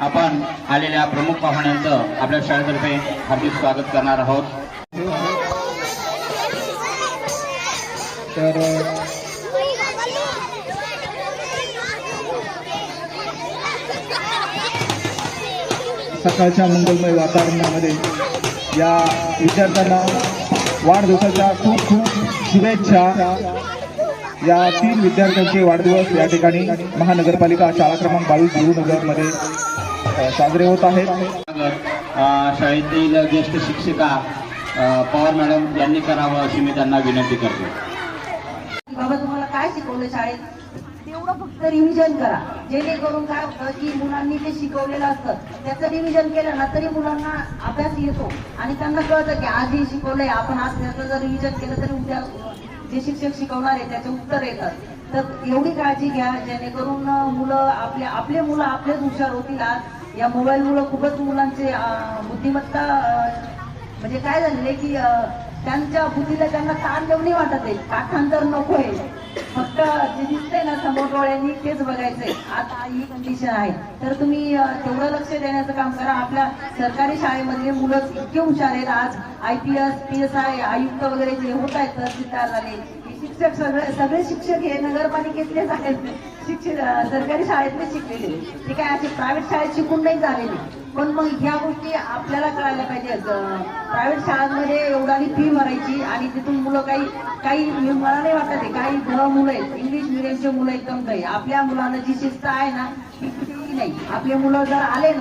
आपण आलेल्या प्रमुख पाहुण्यांचं आपल्या शाळेतर्फे हार्दिक स्वागत करणार आहोत. तर सकाळच्या मंगलमय वातावरणामध्ये या विद्यार्थ्यांना वाढदिवसाच्या खूप खूप शुभेच्छा. या तीन विद्यार्थ्यांचे वाढदिवस या ठिकाणी महानगरपालिका शाळा क्रमांक बावीस नगरमध्ये साजरे होत आहेत. शाळेतील ज्येष्ठ शिक्षिका पवार मॅडम यांनी करावं अशी मी त्यांना विनंती करतो. बाबा तुम्हाला काय शिकवलं शाळेत? तेवढं फक्त रिव्हिजन करा. जेणेकरून काय होतं की मुलांनी जे शिकवलेलं असतं त्याचं रिव्हिजन केलं ना तरी मुलांना अभ्यास येतो आणि त्यांना कळतं की आज हे शिकवलंय आपण आज त्याचं जर रिव्हिजन केलं तरी उद्या जे शिक्षक शिकवणार आहे त्याचे उत्तर येतात. तर एवढी काळजी घ्या जेणेकरून मुलं आपले आपले मुलं आपलेच हुशार होतील आज. या मोबाईल मुलं खूपच मुलांचे बुद्धिमत्ता म्हणजे काय झालेलं की त्यांच्या बुद्धीला त्यांना ताण देऊन वाटत आहे. काठांतर नको आहे. फक्त जे दिसतंय ना समोर डोळ्यांनी तेच बघायचंय. आता ही कंडिशन आहे. तर तुम्ही तेवढं लक्ष देण्याचं काम करा. आपल्या सरकारी शाळेमधले मुलं इतके हुशार आहेत आज. I P S P S I आयुक्त वगैरे जे होत आहेत तहसीलदार झाले शिक्षक सगळे सगळे शिक्षक हे नगरपालिकेतलेच आहेत. शिक्षक सरकारी शाळेतले शिकलेले. ते काय असे प्रायव्हेट शाळेत शिकून नाही झालेले. पण मग ह्या गोष्टी आपल्याला कळायला पाहिजे. प्रायव्हेट शाळांमध्ये एवढाही फी भरायची आणि तिथून मुलं काही काही मला नाही वाटत आहे. काही मुलं आहेत. इंग्लिश मिडियमचे मुलं एकदम काही. आपल्या मुलांना जी शिस्त आहे ना ती नाही. आपले मुलं जर आले ना